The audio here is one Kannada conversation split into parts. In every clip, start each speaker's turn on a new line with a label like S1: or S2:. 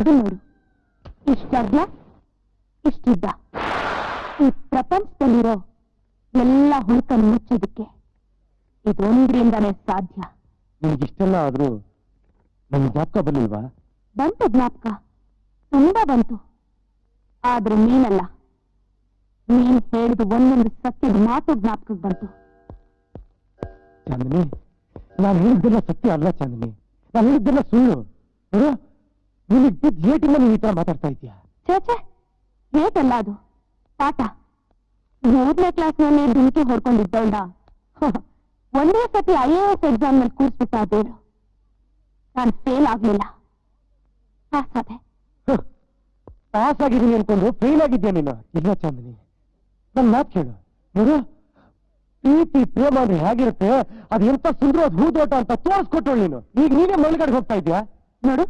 S1: ಇದು ನೋಡು ಇಷ್ಟಗ್ಲ ಇಷ್ಟಿದ್ದ ಈ ಪ್ರಪಂಚದಲ್ಲಿರೋ ಎಲ್ಲ ಹುಡುಕನ್ನು ಮುಚ್ಚೋದಕ್ಕೆ ಇದೊಂದ್ರಿಂದಾನೇ ಸಾಧ್ಯ.
S2: ನಿಮ್ಗಿಷ್ಟೆಲ್ಲ ಆದ್ರೂ ನನ್ ಜ್ಞಾಪಕ ಬರ್ಲಿಲ್ವಾ
S1: ಬಂತು ಜ್ಞಾಪಕ. ತುಂಬಾ ಬಂತು. ಆದ್ರೆ ನೀನಲ್ಲ. ನೀನ್ ಹೇಳಿದ ಒಂದೊಂದು ಸತ್ಯದ ಮಾತು ಜ್ಞಾಪಕಕ್ಕೆ ಬಂತು.
S2: ಚಾಂದಿನಿ ನಾನು ಹೇಳಿದ್ದೆಲ್ಲ ಸತ್ಯ ಅಲ್ಲ ಚಾಂದಿನಿ. ನಾನು ಹೇಳಿದ್ದೆಲ್ಲ ಸುಳ್ಳು. ನಿನಗೆ ಬಿದ್ದ ಏಟಿಂದ ನೀನು ಈ ತರ ಮಾತಾಡ್ತಾ ಇದೀಯಾ
S1: ಛೇ ಏಟಲ್ಲ ಅದು. ಪಾಠ. ಮೂರನೇ ಕ್ಲಾಸ್ನಲ್ಲಿ ಧುಮುಕಿ ಹೊಡ್ಕೊಂಡಿದ್ದವಳ ಒಂದೇ ಸತಿ ಐ ಎ ಎಸ್ ಎಕ್ಸಾಮ್ನಲ್ಲಿ ಕೂರಿಸ್ಬಿಟ್ಟ ಅದೇನು ನಾನು ಫೇಲ್ ಆಗ್ಲಿಲ್ಲ. ಪಾಸ್ ಆದೆ.
S2: ಪಾಸ್ ಆಗಿದ್ದೀನಿ ಅನ್ಕೊಂಡು ಫೇಲ್ ಆಗಿದ್ಯಾ ನೀನು? ಇಲ್ಲ ಚಾಂದಿನಿ. ನನ್ ಮಾತು ಕೇಳು. ನೋಡು. ಪ್ರೀತಿ ಪ್ರೇಮ ಅಂದ್ರೆ ಹೇಗಿರುತ್ತೆ? ಅದು ಎಂತ ಸುಂದರವಾದ ಹೂದೋಟ ಅಂತ ತೋರಿಸ್ಕೊಟ್ಟಳು ನೀನು. ಈಗ ನೀನೇ ಮೇಲ್ಗಡೆ ಹೋಗ್ತಾ ಇದ್ಯಾ
S1: ನೋಡು.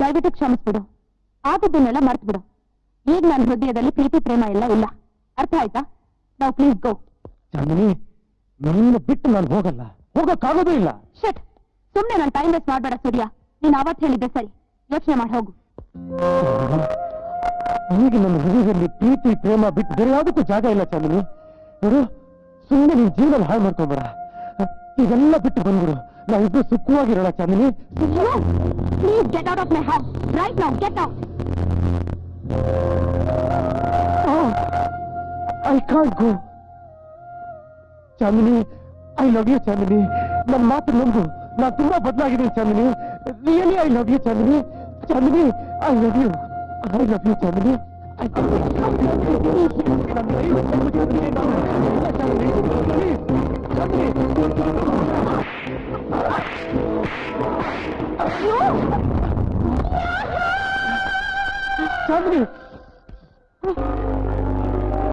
S1: ದಯವಿಟ್ಟು ಕ್ಷಮಿಸ್ಬಿಡು. ಆದದ್ದನ್ನೆಲ್ಲ ಮರ್ತು ಬಿಡು ಈಗ ನನ್ನ ಹೃದಯದಲ್ಲಿ ಪ್ರೀತಿ ಪ್ರೇಮ ಎಲ್ಲ ಇಲ್ಲ. ಅರ್ಥ ಆಯ್ತಾ? ನಾವು ಪ್ಲೀಸ್ ಗೋ
S2: ಚಾಂದಿನಿ ನನ್ನ ಬಿಟ್ಟು ನಾನು ಹೋಗಲ್ಲ. ಹೋಗಕ್ಕಾಗೋದೇ ಇಲ್ಲ.
S1: ಶಟ್ ಸುಮ್ಮನೆ ನನ್ನ ಟೈಮ್ ವೇಸ್ಟ್ ಮಾಡಬೇಡ ಸೂರ್ಯ. ನೀನು ಅವತ್ ಹೇಳಿದ್ದೆ ಸರಿ. ಯೋಚನೆ ಮಾಡಿ ಹೋಗು.
S2: ಈಗ ನನ್ನ ಹೃದಯದಲ್ಲಿ ಪ್ರೀತಿ ಪ್ರೇಮ ಬಿಟ್ಟು ಬೇರೆ ಯಾವುದಕ್ಕೂ ಜಾಗ ಇಲ್ಲ ಚಾಂದಿನಿ. ನೋಡು ಸುಮ್ಮನೆ ನಿನ್ ಜೀವನ ಹಾಳು ಮಾಡ್ಕೊಂಬೇಡ ಇದೆಲ್ಲ ಬಿಟ್ಟು ಬಂದ್ಬಿಡು. ನಾವಿಬ್ರು ಸುಖವಾಗಿರೋಣ Chandini
S1: please get out of my house right now get out
S2: I can't go Chandini I love you Chandini ನನ್ನ ಮಾತು ನಂಬು ನಾನು ತುಂಬಾ ಬದಲಾಗಿದ್ದೀನಿ Chandini really I love you Chandini Chandini I love you I love you Chandini I love you. ನನ್ನ ದಯವಿಟ್ಟು ನಂಬು ಚಾಂದಿನಿ, ನಾನು